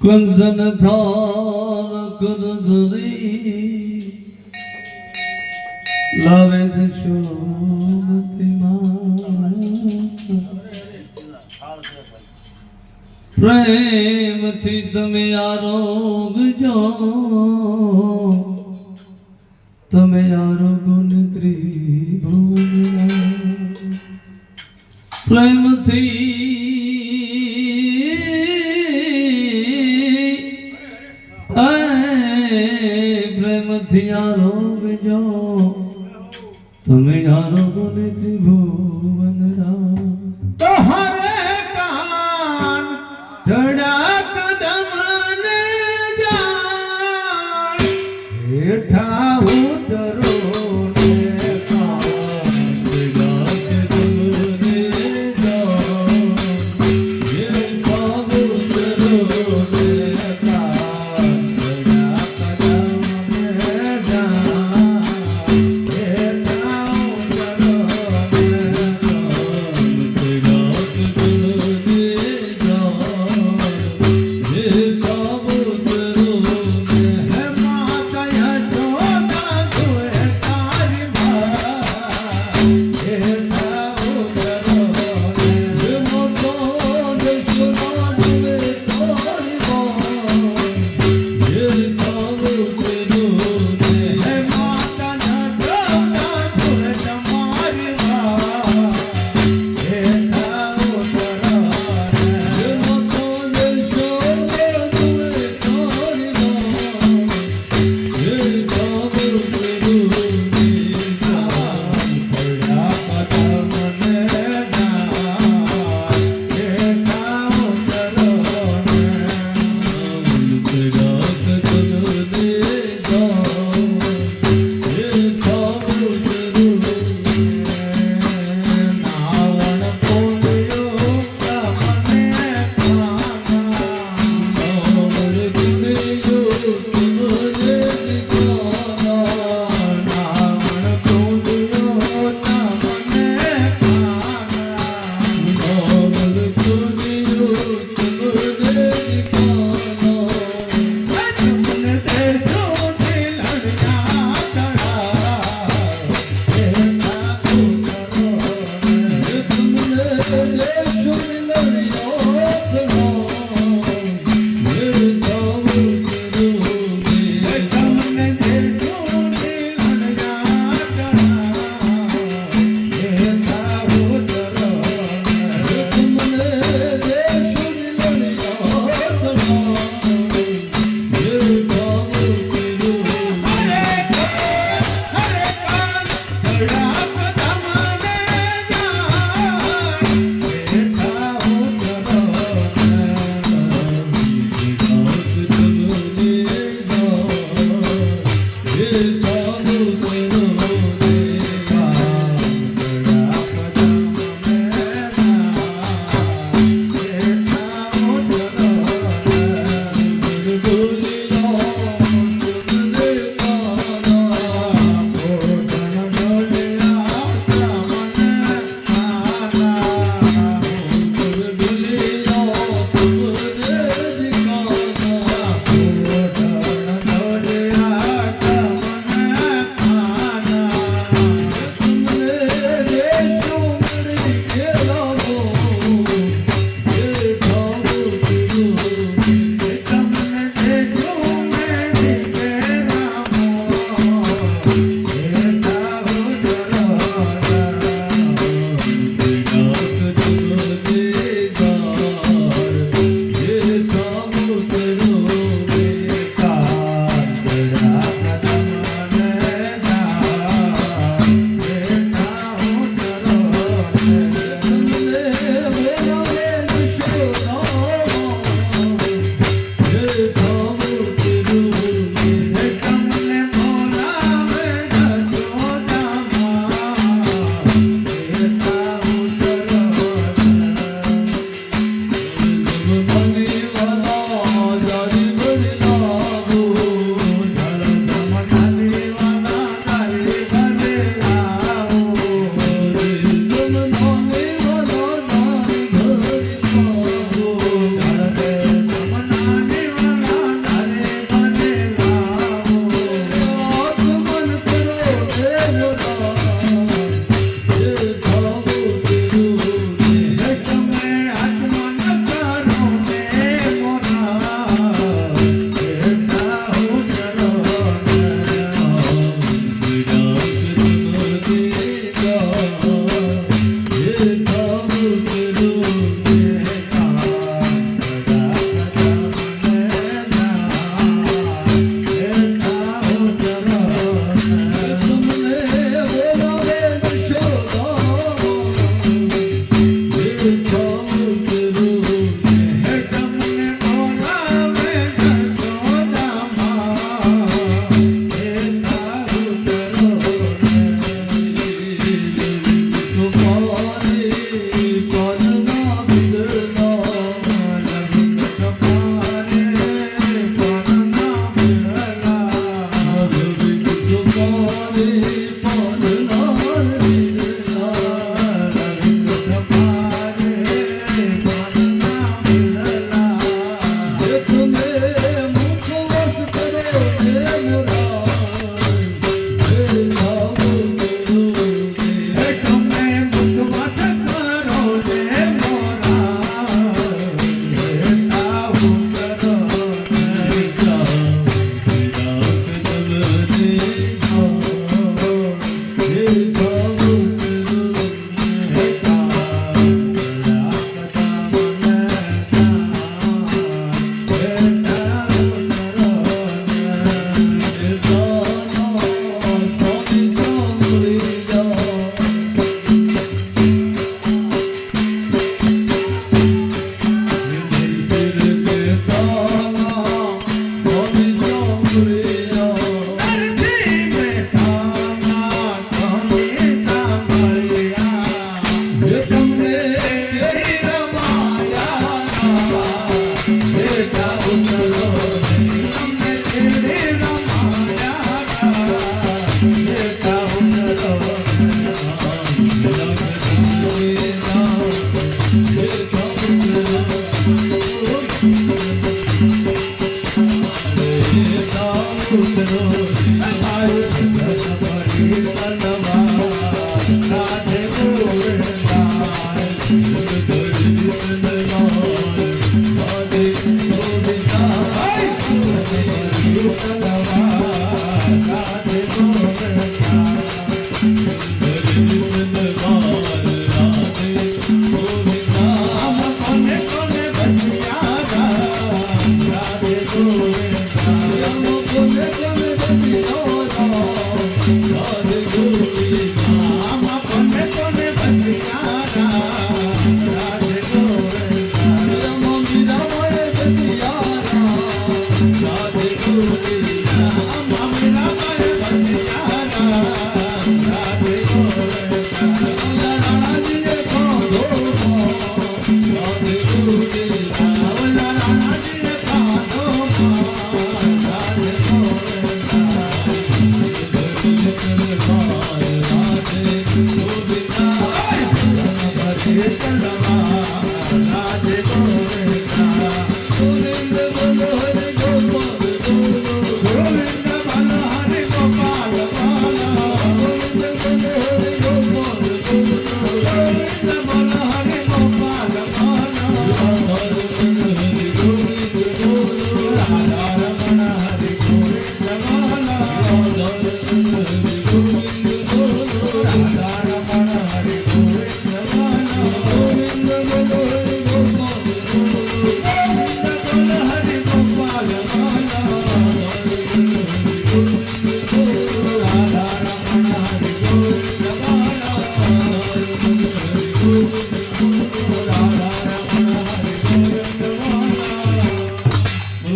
કંચન ધાર કર ધરી લાવે છે પ્રેમથી તમે આરોગજો તમે આરોગો પ્રેમથી પ્રેમથી આરોગજો તમે આરોગ્ય ત્રિભુવન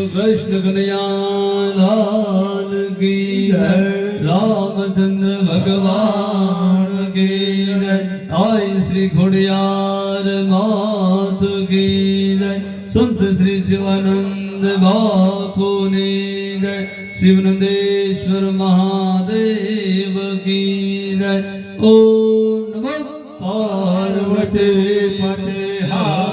કૃષ્ણ કનયાલાલ કી જય રામચંદ્ર ભગવાન કી જય આય શ્રી ખોડિયાર માત કી જય સંત શ્રી શિવાનંદ બાપુની જય શિવનંદેશ્વર મહાદેવ કી જય ઓ નમઃ પાર્વતી પટેહા